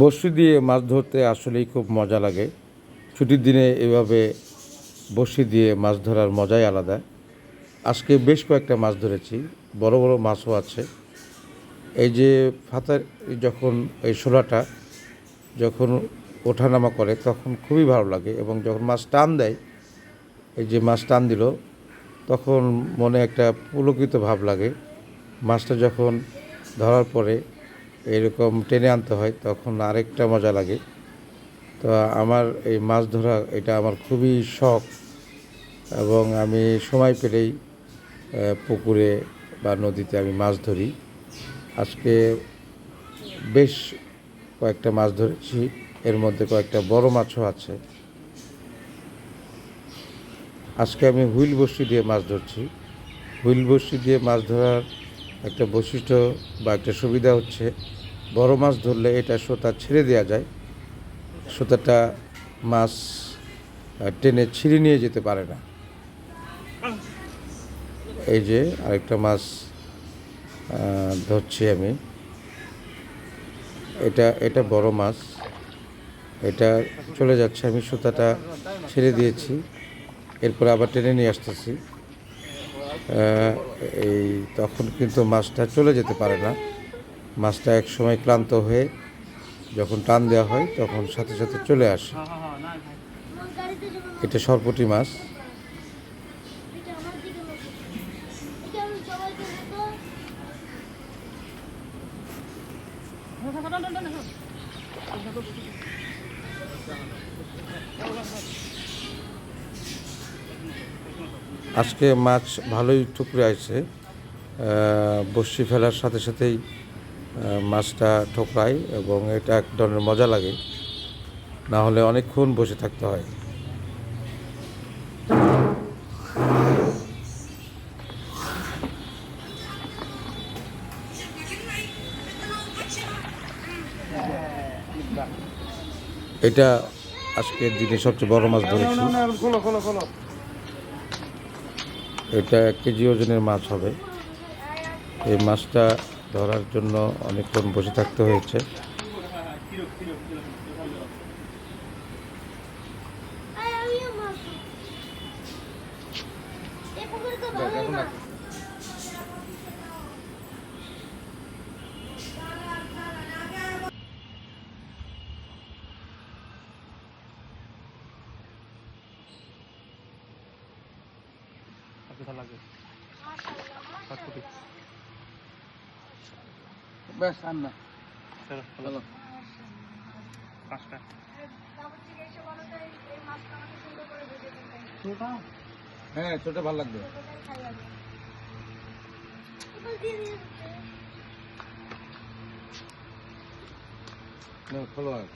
বড়শি দিয়ে মাছ ধরতে আসলেই খুব মজা লাগে। ছুটির দিনে এভাবে বড়শি দিয়ে মাছ ধরার মজাই আলাদা। আজকে বেশ কয়েকটা মাছ ধরেছি, বড় বড় মাছও আছে। এই যে ফাতার যখন এই শোলাটা যখন ওঠানামা করে তখন খুবই ভালো লাগে এবং যখন মাছ টান দেয়, এই যে মাছ টান দিল, তখন মনে একটা পুলকিত ভাব লাগে। মাছটা যখন ধরার পরে এরকম টেনে আনতে হয়, তখন আরেকটা মজা লাগে। তো আমার এই মাছ ধরা, এটা আমার খুবই শখ এবং আমি সময় পেলেই পুকুরে বা নদীতে আমি মাছ ধরি। আজকে বেশ কয়েকটা মাছ ধরেছি, এর মধ্যে কয়েকটা বড় মাছও আছে। আজকে আমি হুইল বড়শি দিয়ে মাছ ধরছি। হুইল বড়শি দিয়ে মাছ ধরার একটা বৈশিষ্ট্য বা একটা সুবিধা হচ্ছে, বড় মাছ ধরলে এটা সোতা ছেড়ে দেওয়া যায়। সোতাটা মাছ টেনে ছিঁড়ে নিয়ে যেতে পারে না। এই যে আরেকটা মাছ ধরছি আমি। এটা এটা বড় মাছ। এটা চলে যাচ্ছে, আমি সুতাটা ছেড়ে দিয়েছি। এরপর আবার টেনে নিয়ে আসতেছি। এই তখন কিন্তু মাছটা চলে যেতে পারে না। মাছটা এক সময় ক্লান্ত হয়ে যখন টান দেওয়া হয়, তখন সাথে সাথে চলে আসে। এটা সরপটি মাছ। আজকে মাছ ভালোই ঠুকরে আছে বসি ফেলার সাথে সাথেই মাছটা ঠোকরায় এবং এটা এক ধরনের মজা লাগে। না হলে অনেকক্ষণ বসে থাকতে হয়। এটা আজকের দিনে সবচেয়ে বড় মাছ ধরেছি। এটা এক কেজি ওজনের মাছ হবে। এই মাছটা ধরার জন্য অনেকক্ষণ বসে থাকতে হয়েছে। ব্যাস আর না। চলো পাঁচটা। হ্যাঁ ছোট ভালো লাগবে। না, খোলো আর।